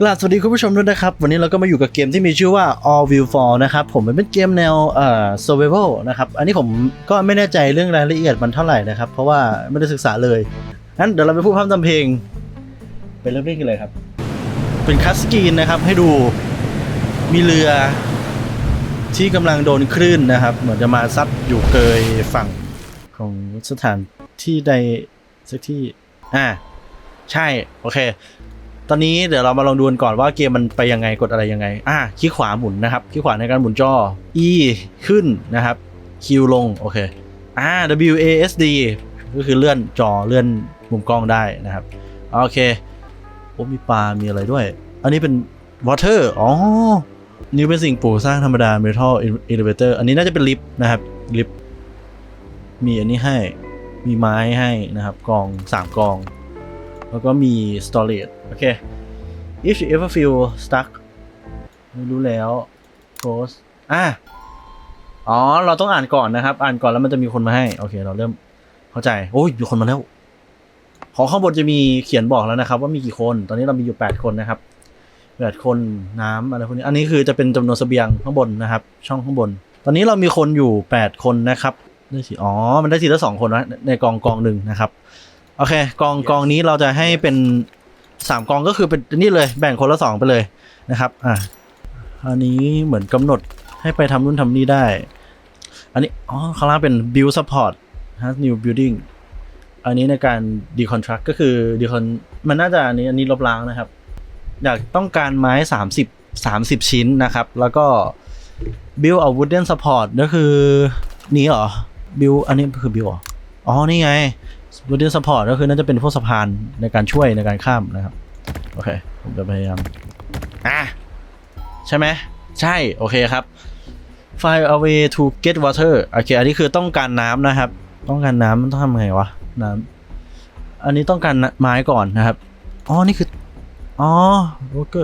กราบสวัสดีคุณผู้ชมด้วยนะครับ วันนี้เราก็มาอยู่กับเกมที่มีชื่อว่า All View Fall นะครับ ผมมันเป็นเกมแนวเอ่อ survival นะครับ อันนี้ผมก็ไม่แน่ใจเรื่องรายละเอียดมันเท่าไหร่นะครับ เพราะว่าไม่ได้ศึกษาเลยงั้นเดี๋ยวเราไปพูดพร่ำทำเพลง ไปเริ่มเล่นกันเลยครับ เป็นคัสกีนนะครับให้ดูมีเรือที่กำลังโดนคลื่นนะครับ เหมือนจะมาซัดอยู่เกยฝั่งของสถานที่ใดสักที่อ่าใช่ โอเค ตอนนี้เดี๋ยวเรามาลองดูกันก่อนว่าเกมมันไปยังไงกดอะไรยังไง อะคลิกขวาหมุนนะครับคลิกขวาในการหมุนจอ E ขึ้นนะครับ Q ลงโอเคอ่า W A S D ก็คือเลื่อนจอเลื่อนมุมกล้องได้นะครับโอเคโอ้มีปลา มีอะไรด้วย อันนี้เป็น water อ๋อ นี่เป็นสิ่งปลูกสร้างธรรมดา metal elevator อันนี้น่าจะเป็นลิฟต์นะครับ ลิฟต์ มีอันนี้ให้ มีไม้ให้นะครับ กองสามกอง แล้วก็มี storage โอเค if you ever feel stuck ไม่รู้แล้ว close อะอ๋อ เราต้องอ่านก่อนนะครับ อ่านก่อนแล้วมันจะมีคนมาให้ โอเค เราเริ่มเข้าใจ โอ้ยมีคนมาแล้ว ของข้างบนจะมีเขียนบอกแล้วนะครับ ว่ามีกี่คน ตอนนี้เรามีอยู่ 8 คนนะครับ8คนน้ำอะไรพวกนี้ อันนี้คือจะเป็นจำนวนเสบียงข้างบนนะครับ ช่องข้างบน ตอนนี้เรามีคนอยู่ 8 คนนะครับได้สิอ๋อ มันได้ทีละสองคนนะในกองกองหนึ่งนะครับ โอเค กองกองนี้เราจะให้เป็นสามกองก็คือเป็นนี่เลยแบ่งคนละสองไปเลยนะครับ อะอันนี้เหมือนกำหนดให้ไปทำนู่นทำนี่ได้ อันนี้ อ๋อ ข้างล่างเป็น build support has new building อันนี้ในการ deconstruct ก็คือ decon มันน่าจะอันนี้อันนี้ลบล้างนะครับ อยากต้องการไม้ 30 30 ชิ้นนะครับ แล้วก็ build a wooden support ก็คือนี้เหรอ build อันนี้คือ build เหรออ๋อ นี่ไง wooden support ก็คือน่าจะเป็นพวกสะพานในการช่วยในการข้ามนะครับ โอเค ผมจะพยายามอะใช่ไหม ใช่ โอเคครับ find a way to get water โอเค อันนี้คือต้องการน้ำนะครับ ต้องการน้ำมันต้องทำไงวะ น้ำ อันนี้ต้องการไม้ก่อนนะครับ อ๋อ นี่คือ อ๋อโอเค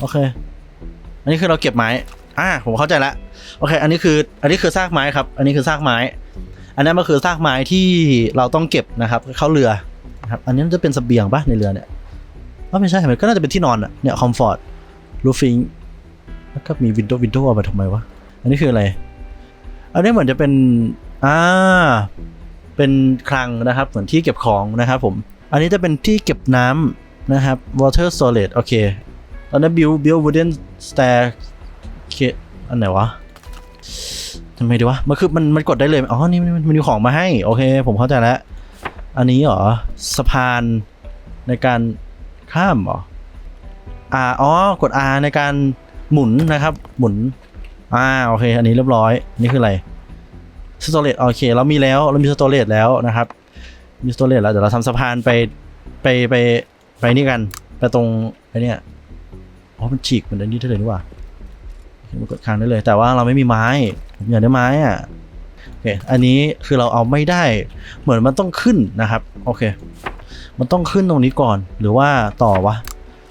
โอเค อันนี้คือเราเก็บไม้ อ่า ผมเข้าใจละ โอเค อันนี้คือ อันนี้คือซากไม้ครับ อันนี้คือซากไม้ อันนั้นมันคือซากไม้ที่เราต้องเก็บนะครับ เข้าเรือนะครับอันนี้จะเป็นเสบียงปะในเรือเนี่ยว่าไม่ใช่มันก็น่าจะเป็นที่นอนอะเนี่ยคอมฟอร์ตรูฟิงแล้วก็มีวินโดว์วินโดว์เอามาทำไมวะอันนี้คืออะไร อันนี้เหมือนจะเป็นอ่าเป็นคลังนะครับเหมือนที่เก็บของนะครับผมอันนี้จะเป็นที่เก็บน้ำนะครับ water storage โอเคตอนนั้น build build wooden stair เคอันไหนวะ ทำไมดีวะ มันคือมันมันกดได้เลย อ๋อ นี่มันมันมีของมาให้ โอเค ผมเข้าใจแล้ว อันนี้เหรอ สะพานในการข้ามเหรอ R อ๋อ กด R ในการหมุนนะครับ หมุน อ่า โอเค อันนี้เรียบร้อย นี่คืออะไร สโตรจโอเค เรามีแล้ว เรามีสโตรจแล้วนะครับ มีสโตรจแล้ว เดี๋ยวเราทำสะพานไป ไป ไป ไปนี่กัน ไปตรงไอ้เนี่ยอ๋อ มันฉีกเหมือนอันนี้ได้เลยนี่ว่า มันกดค้างได้เลย แต่ว่าเราไม่มีไม้ผมอยากได้ไม้อะโอเคอันนี้คือเราเอาไม่ได้เหมือนมันต้องขึ้นนะครับโอเค มันต้องขึ้นตรงนี้ก่อนหรือว่าต่อวะ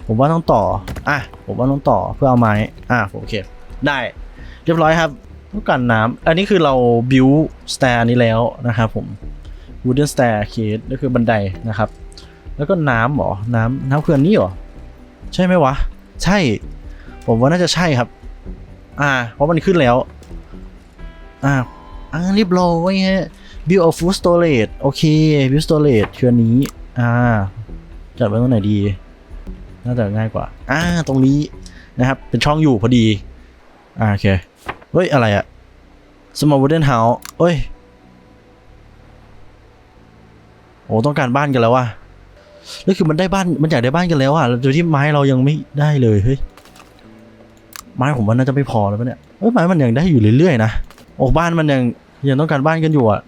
ผมว่าต้องต่ออะผมว่าต้องต่อเพื่อเอาไม้อะโอเค ได้เรียบร้อยครับต้องการน้ำอันนี้คือเรา build stair นี้แล้วนะครับผม wooden staircase ก็คือบันไดนะครับ แล้วก็น้ำหรอ น้ำน้ำเคืออันนี้หรอ ใช่ไหมวะ ใช่ ผมว่าน่าจะใช่ครับ อ่า เพราะมันขึ้นแล้ว อ่าอ่าเรียบร้อยฮะ build a food storage โอเค build storage คืออันนี้ อ่า จัดไว้ตรงไหนดี น่าจะง่ายกว่า อ่า ตรงนี้นะครับ เป็นช่องอยู่พอดี อ่า โอเค เฮ้ย อะไรอะ small wooden house เอ้ย โอ้ต้องการบ้านกันแล้วว่ะแล้วคือมันได้บ้าน มันอยากได้บ้านกันแล้วอะโดยที่ไม้เรายังไม่ได้เลย เฮ้ย ไม้ผมว่าน่าจะไม่พอแล้วปะเนี่ยเอ้ยไม้มันยังได้อยู่เรื่อยๆนะโอ้บ้านมันยังยังต้องการบ้านกันอยู่อะ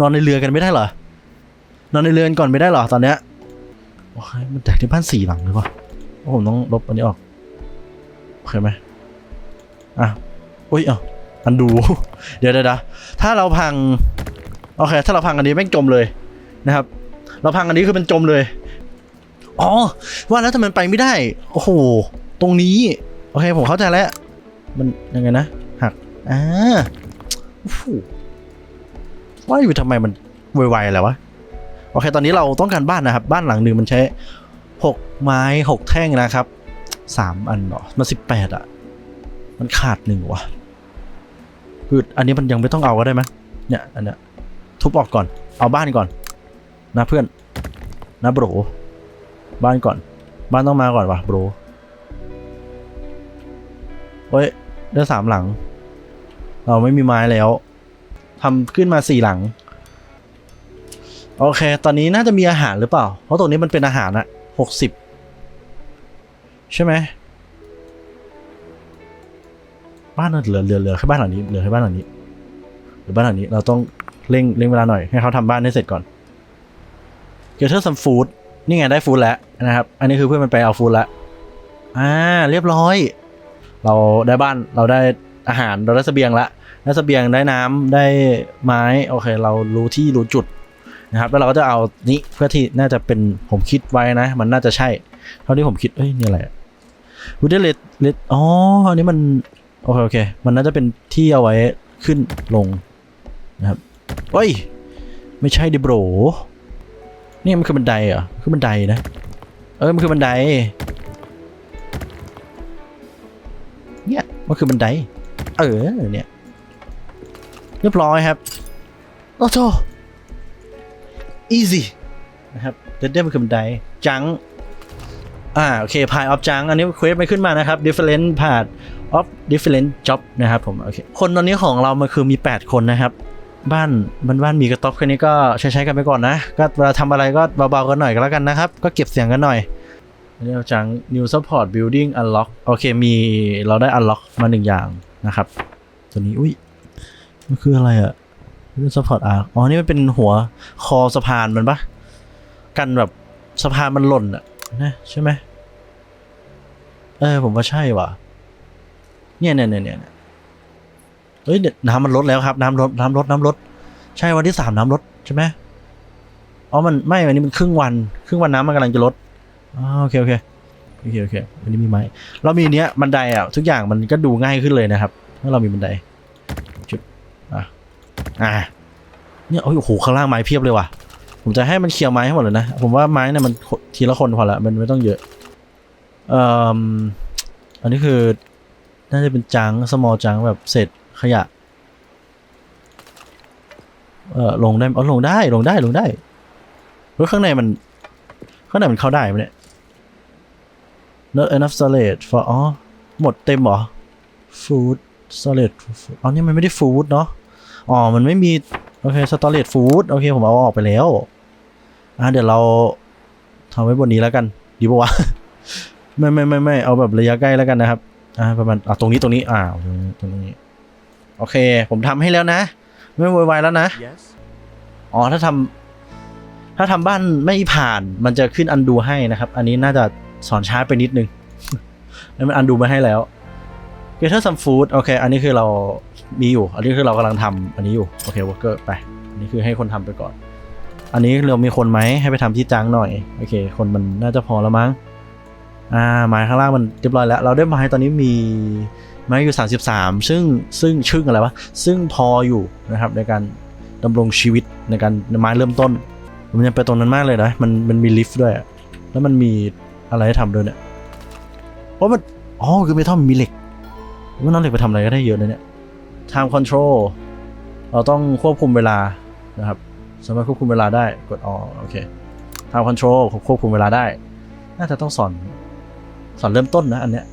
นอนในเรือกันไม่ได้เหรอนอนในเรือนก่อนไม่ได้เหรอตอนเนี้ยโอ้ยมันแตกที่บ้านสี่หลังเลยว่ะโอ้ผมต้องลบอันนี้ออกโอเคไหมอะอุ้ยเอะอันดู เดี๋ยวเดี๋ยวถ้าเราพังโอเคถ้าเราพังอันนี้แม่งจมเลยนะครับ เราพังอันนี้คือมันจมเลยอ๋อว่าแล้วทำไมไปไม่ได้ โอ้โห ตรงนี้ โอเคผมเข้าใจแล้ว มันยังไงนะ หัก อ่าวว่าอยู่ทำไมมันไวๆอะไรวะ โอเค ตอนนี้เราต้องการบ้านนะครับ บ้านหลังหนึ่งมันใช้หกไม้หกแท่งนะครับสามอันเหรอมันสิบแปดอะมันขาดหนึ่งวะคืออันนี้มันยังไม่ต้องเอาก็ได้มั้ยเนี่ย อันเนี้ยทุบออกก่อน เอาบ้านก่อน นะเพื่อน นะโบรบ้านก่อน บ้านต้องมาก่อนวะโบร เฮ้ยได้สามหลัง เราไม่มีไม้แล้วทำขึ้นมาสี่หลัง โอเค ตอนนี้น่าจะมีอาหารหรือเปล่า เพราะตรงนี้มันเป็นอาหารอะหกสิบใช่ไหมบ้านเหลือเหลือเหลือแค่บ้านหลังนี้เหลือแค่บ้านหลังนี้หรือบ้านหลังนี้เราต้องเร่งเร่งเวลาหน่อยให้เขาทำบ้านให้เสร็จก่อนเกเทอร์ซัมฟูดนี่ไงได้ฟูดแล้วนะครับ อันนี้คือเพื่อนมันไปเอาฟูดแล้วอ่าเรียบร้อย เราได้บ้านเราได้อาหารเราได้เสบียงละได้เสบียงได้น้ำได้ไม้โอเค เรารู้ที่รู้จุดนะครับแล้วเราก็จะเอานี้เพื่อที่น่าจะเป็นผมคิดไว้นะ มันน่าจะใช่ เท่าที่ผมคิดเอ้ยนี่อะไรวูดเดเลตเลตอ๋ออันนี้มันโอเคโอเค มันน่าจะเป็นที่เอาไว้ขึ้นลงนะครับเฮ้ย ไม่ใช่ดิโบรนี่มันคือบันไดเหรอคือบันไดนะ เออมันคือบันได มันคือบันได เออเนี่ยเรียบร้อยครับโอ้โห easy นะครับเดดเดมันคือบันไดจังอ่าโอเคพายออฟจังอันนี้เควสไม่ขึ้นมานะครับ different part of different job นะครับผมโอเคคนตอนนี้ของเรามันคือมี 8 คนนะครับ บ้านบ้านบ้านมีกระต๊อบแค่นี้ก็ใช้ใช้กันไปก่อนนะ ก็เวลาทำอะไรก็เบาๆกันหน่อยก็แล้วกันนะครับ ก็เก็บเสียงกันหน่อย อันนี้เอาจัง new support building unlock โอเคมีเราได้ unlock มาหนึ่งอย่างนะครับ ตัวนี้ อุ้ยมันคืออะไรอะ new support arc อ๋อ นี่มันเป็นหัวคอสะพานมันปะกันแบบสะพานมันหล่นอะนะใช่ไหมเออผมว่าใช่ว่ะ เนี่ยเนี่ยเนี่ยเนี่ยเฮ้ยน้ำมันลดแล้วครับ น้ำลดน้ำลดน้ำลด ใช่วันที่สามน้ำลดใช่ไหมอ๋อมันไม่ วันนี้มันครึ่งวัน ครึ่งวันน้ำมันกำลังจะลด อ๋อโอเคโอเคโอเคโอเคอันนี้มีไม้เรามีเนี้ยบันไดอะทุกอย่างมันก็ดูง่ายขึ้นเลยนะครับ ถ้าเรามีบันไดจุดอะอะเนี่ยโอ้โหข้างล่างไม้เพียบเลยว่ะ ผมจะให้มันเคลียร์ไม้ให้หมดเลยนะ ผมว่าไม้เนี่ยมันทีละคนพอละมันไม่ต้องเยอะเอ่ออันนี้คือ น่าจะเป็นจังสมอจังแบบเศษขยะเออลงได้อ๋อลงได้ลงได้ลงได้เฮ้ยข้างในมันข้างในมันเข้าได้ไหมเนี่ย not enough storage for อ๋อ หมดเต็มเหรอ food storage food อ๋อนี่มันไม่ได้ food เนาะอ๋อ มันไม่มี โอเค storage food โอเค ผมเอาออกไปแล้ว อะ เดี๋ยวเราทำไว้บนนี้แล้วกัน ดีปะวะ ไม่ไม่ไม่ไม่เอาแบบระยะใกล้แล้วกันนะครับ อ่าประมาณ อะ ตรงนี้ตรงนี้ อ่าตรงนี้ตรงนี้โอเค ผมทำให้แล้วนะ ไม่โวยวายแล้วนะ Yes. อ๋อ ถ้าทำถ้าทำบ้านไม่ผ่านมันจะขึ้นอันดูให้นะครับ อันนี้น่าจะ สอนช้าไปนิดนึงแล้วมันอันดูมาให้แล้วเกเทอร์ซัมฟู้ดโอเค อันนี้คือเรามีอยู่ อันนี้คือเรากำลังทำอันนี้อยู่ โอเควอร์เกอร์ไป อันนี้คือให้คนทำไปก่อน อันนี้เรามีคนไหมให้ไปทำที่จังหน่อย โอเค คนมันน่าจะพอแล้วมั้ง อ่า ไม้ข้างล่างมันเรียบร้อยแล้ว เราได้ไม้ตอนนี้มีไม้อยู่ 33 ซึ่งซึ่งชึ่งอะไรวะ ซึ่งพออยู่นะครับในการดำรงชีวิตในการไม้เริ่มต้น มันยังไปตรงนั้นมากเลยนะ มันมันมีลิฟต์ด้วย แล้วมันมี อะไรให้ทำด้วยเนี่ยเพราะมันอ๋อคือไม่ต้องมีเหล็กมันเอาเหล็กไปทำอะไรก็ได้เยอะนะเนี่ย time control เราต้องควบคุมเวลานะครับ สามารถควบคุมเวลาได้กดออโอเค time control ควบคุมเวลาได้ น่าจะต้องสอนสอนเริ่มต้นนะอันเนี้ย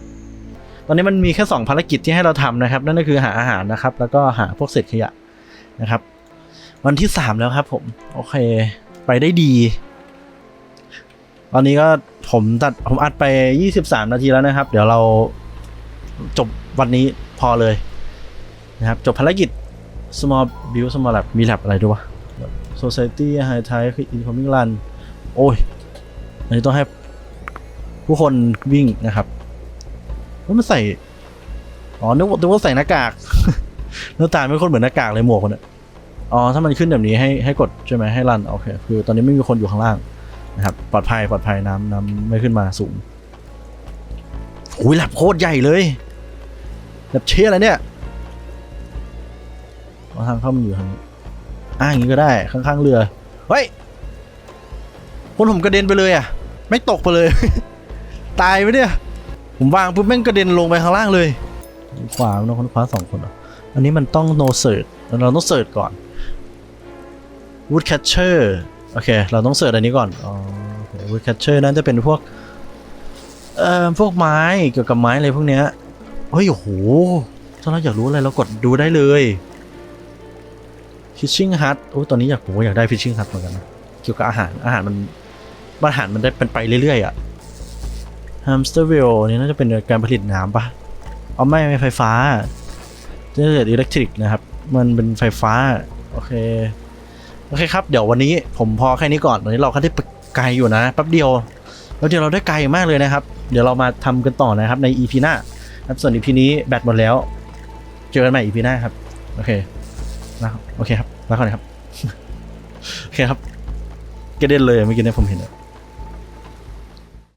ตอนนี้มันมีแค่ 2 ภารกิจที่ให้เราทำนะครับ นั่นก็คือหาอาหารนะครับ แล้วก็หาพวกเศษขยะนะครับ วันที่ 3 แล้วครับผม โอเค ไปได้ดี ตอนนี้ก็ ผมตัดผมอัดไป 23 นาทีแล้วนะครับ เดี๋ยวเราจบวันนี้พอเลยนะครับ จบภารกิจ small build small lab มี lab อะไรด้วยวะ society high tide incoming run โอ้ย อันนี้ต้องให้ผู้คนวิ่งนะครับแล้วมันใส่ อ๋อ นึกว่านึกว่าใส่หน้ากากหน้าตาไม่คนเหมือนหน้ากากเลยหมวกคนเนี้ยอ๋อ ถ้ามันขึ้นแบบนี้ให้ให้กดใช่ไหมให้รัน โอเค คือตอนนี้ไม่มีคนอยู่ข้างล่าง นะครับปลอดภัยปลอดภัยน้ำน้ำไม่ขึ้นมาสูงโอ้ยแลบโคตรใหญ่เลยแลบเชี่ยอะไรเนี่ยอ๋อทางเข้ามันอยู่ทางนี้อ่าอย่างนี้ก็ได้ข้างๆเรือเฮ้ยคนผมกระเด็นไปเลยอะไม่ตกไปเลย ตายไหมเนี่ยผมวางปุ๊บแม่งกระเด็นลงไปข้างล่างเลยขวาน้องคนขวาสองคนเหรออันนี้มันต้อง no search เราต้องเสิร์ชก่อน woodcatcher โอเค เราต้องเสิร์ชอันนี้ก่อน อ๋อโอเค woodcatcher นั่นจะเป็นพวก เอ่อ พวกไม้เกี่ยวกับไม้อะไรพวกเนี้ย เฮ้ย โอ้โห ถ้าเราอยากรู้อะไรเรากดดูได้เลย fishing hut โอ้ตอนนี้อยากผมอยากได้ fishing hut เหมือนกันนะเกี่ยวกับอาหาร อาหารมันอาหารมันได้เป็นไปเรื่อยๆอะ hamsterville นี่น่าจะเป็นการผลิตน้ำปะเอาไม่ไม่ไฟฟ้าเจเนเรตอิเล็กทริกนะครับ มันเป็นไฟฟ้า โอเค โอเคครับ เดี๋ยววันนี้ผมพอแค่นี้ก่อนวันนี้เราก็ได้ไกลอยู่นะแป๊บเดียวแล้วเดี๋ยวเราได้ไกลมากเลยนะครับ เดี๋ยวเรามาทำกันต่อนะครับใน EP หน้าครับส่วน EP นี้แบตหมดแล้ว เจอกันใหม่ EP หน้าครับ โอเคนะครับโอเคครับแล้วก่อนครับ โอเคครับกระเด็นเลยเมื่อกี้เนี่ยผมเห็นอะ